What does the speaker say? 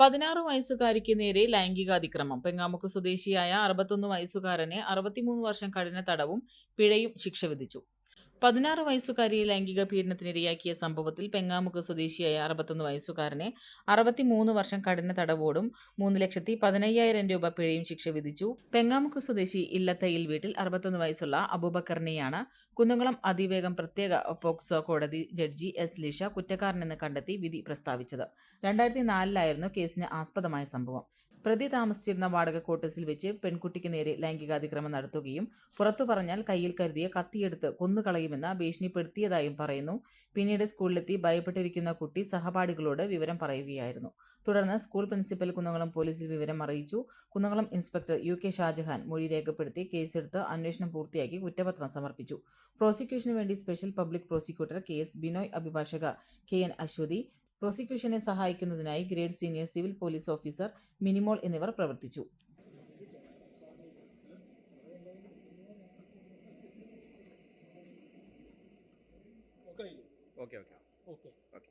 പതിനാറ് വയസ്സുകാരിക്ക് നേരെ ലൈംഗികാതിക്രമം. പെങ്ങാമുക്ക് സ്വദേശിയായ അറുപത്തൊന്ന് വയസ്സുകാരനെ അറുപത്തിമൂന്ന് വർഷം കഠിന തടവും പിഴയും ശിക്ഷ വിധിച്ചു. പതിനാറ് വയസ്സുകാരിയെ ലൈംഗിക പീഡനത്തിനിരയാക്കിയ സംഭവത്തിൽ പെങ്ങാമുക്ക് സ്വദേശിയായ അറുപത്തൊന്ന് വയസ്സുകാരനെ അറുപത്തിമൂന്ന് വർഷം കഠിന തടവോടും മൂന്ന് ലക്ഷത്തി പതിനയ്യായിരം രൂപ പിഴയും ശിക്ഷ വിധിച്ചു. പെങ്ങാമുക്ക് സ്വദേശി ഇല്ലത്തയിൽ വീട്ടിൽ അറുപത്തൊന്ന് വയസ്സുള്ള അബൂബക്കറിനെയാണ് കുന്നംകുളം അതിവേഗം പ്രത്യേക പോക്സോ കോടതി ജഡ്ജി എസ് ലിഷ കുറ്റക്കാരനെന്ന് കണ്ടെത്തി വിധി പ്രസ്താവിച്ചത്. രണ്ടായിരത്തി നാലിലായിരുന്നു കേസിന് ആസ്പദമായ സംഭവം. പ്രതി താമസിച്ചിരുന്ന വാടക ക്വാർട്ടേഴ്സിൽ വെച്ച് പെൺകുട്ടിക്ക് നേരെ ലൈംഗികാതിക്രമം നടത്തുകയും പുറത്തു പറഞ്ഞാൽ കയ്യിൽ കരുതിയ കത്തിയെടുത്ത് കൊന്നുകളയുമെന്ന് ഭീഷണിപ്പെടുത്തിയതായും പറയുന്നു. പിന്നീട് സ്കൂളിലെത്തി ഭയപ്പെട്ടിരിക്കുന്ന കുട്ടി സഹപാഠികളോട് വിവരം പറയുകയായിരുന്നു. തുടർന്ന് സ്കൂൾ പ്രിൻസിപ്പൽ കുന്നംകുളം പോലീസിൽ വിവരം അറിയിച്ചു. Kunnamkulam inspector U K Shajahan മൊഴി രേഖപ്പെടുത്തി കേസെടുത്ത് അന്വേഷണം പൂർത്തിയാക്കി കുറ്റപത്രം സമർപ്പിച്ചു. പ്രോസിക്യൂഷന് വേണ്ടി special public prosecutor K S Binoy അഭിഭാഷക കെ എൻ അശ്വതി പ്രോസിക്യൂഷനെ സഹായിക്കുന്നതിനായി grade senior civil police officer Minimol എന്നിവർ പ്രവർത്തിച്ചു. Okay okay okay okay